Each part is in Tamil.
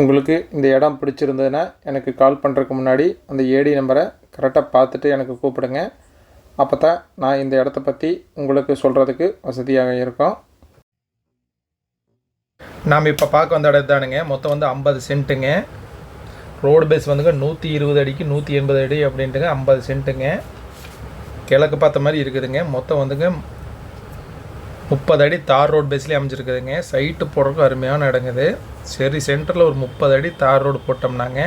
உங்களுக்கு இந்த இடம் பிடிச்சிருந்ததுன்னா எனக்கு கால் பண்ணுறதுக்கு முன்னாடி அந்த ஏடி நம்பரை கரெக்டாக பார்த்துட்டு எனக்கு கூப்பிடுங்க. அப்போ தான் நான் இந்த இடத்த பற்றி உங்களுக்கு சொல்கிறதுக்கு வசதியாக இருக்கும். நாம் இப்போ பார்க்க வந்த இடம் தானுங்க மொத்தம் வந்து ஐம்பது சென்ட்டுங்க. ரோடு பேஸ் வந்துங்க நூற்றி இருபது அடிக்கு நூற்றி எண்பது அடி அப்படின்ட்டுங்க ஐம்பது சென்ட்டுங்க. கிழக்கு பார்த்த மாதிரி இருக்குதுங்க. மொத்தம் வந்துங்க முப்பது அடி தார் ரோடு பேஸ்லேயே அமைஞ்சிருக்குதுங்க. சைட்டு போடுறதுக்கு அருமையான இடங்குது சரி சென்டரில் ஒரு முப்பது அடி தார் ரோடு போட்டோம்னாங்க.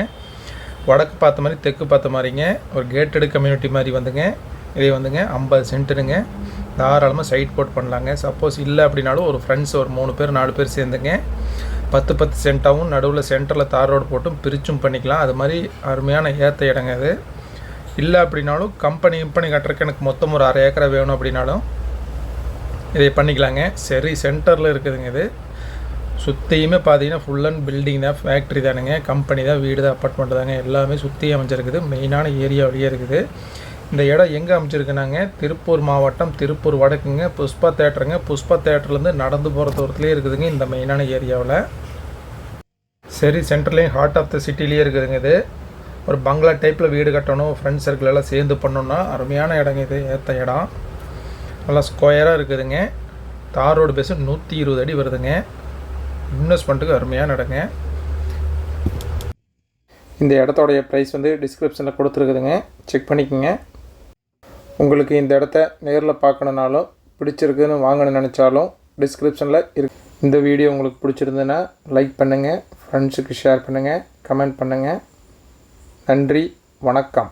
வடக்கு பார்த்த மாதிரி தெற்கு பார்த்த மாதிரிங்க. ஒரு கேட்டடு கம்யூனிட்டி மாதிரி வந்துங்க. இதே வந்துங்க ஐம்பது சென்ட்டுனுங்க தாராளமாக சைட் போட் பண்ணலாங்க. சப்போஸ் இல்லை அப்படின்னாலும் ஒரு ஃப்ரெண்ட்ஸ் ஒரு மூணு பேர் நாலு பேர் சேர்ந்துங்க. பத்து பத்து சென்ட்டாகவும் நடுவில் சென்டரில் தார் ரோடு போட்டும் பிரிச்சும் பண்ணிக்கலாம். அது மாதிரி அருமையான ஏற்ற இடங்க அது இல்லை அப்படின்னாலும் கம்பெனி கம்பெனி கட்டுறதுக்கு எனக்கு மொத்தம் ஒரு அரை ஏக்கரை வேணும் அப்படின்னாலும் இதை பண்ணிக்கலாங்க. சரி சென்டரில் இருக்குதுங்க இது. சுற்றியுமே பார்த்தீங்கன்னா ஃபுல் அண்ட் பில்டிங் தான் ஃபேக்ட்ரி தானுங்க. கம்பெனி தான் வீடு தான் அப்பார்ட்மெண்ட் தாங்க. எல்லாமே சுற்றி அமைஞ்சிருக்குது. மெயினான ஏரியாவிலேயே இருக்குது. இந்த இடம் எங்கே அமைச்சிருக்குனாங்க திருப்பூர் மாவட்டம் திருப்பூர் வடக்குங்க. புஷ்பா தேட்டருங்க புஷ்பா தேட்டர்லேருந்து நடந்து போகிற தூரத்துலேயே இருக்குதுங்க இந்த மெயினான ஏரியாவில் சரி சென்டர்லேயும் ஹார்ட் ஆஃப் த சிட்டிலேயே இருக்குதுங்க இது. ஒரு பங்களா டைப்பில் வீடு கட்டணும் ஃப்ரெண்ட்ஸ் சர்க்கிள் எல்லாம் சேர்ந்து பண்ணணும்னா அருமையான இடங்க இது. ஏற்ற இடம். நல்லா ஸ்கொயராக இருக்குதுங்க. தார் ரோடு பேஸு நூற்றி இருபது அடி வருதுங்க. இன்வெஸ்ட்மெண்ட்டுக்கு அருமையாக நடங்க. இந்த இடத்தோடைய ப்ரைஸ் வந்து டிஸ்கிரிப்ஷனில் கொடுத்துருக்குதுங்க. செக் பண்ணிக்கோங்க. உங்களுக்கு இந்த இடத்த நேரில் பார்க்கணுனாலும் பிடிச்சிருக்குன்னு வாங்கணும்னு நினச்சாலும் டிஸ்கிரிப்ஷனில் இருக்கு இந்த வீடியோ உங்களுக்கு பிடிச்சிருந்ததுன்னா லைக் பண்ணுங்கள் ஃப்ரெண்ட்ஸுக்கு ஷேர் பண்ணுங்கள் கமெண்ட் பண்ணுங்கள் நன்றி. வணக்கம்.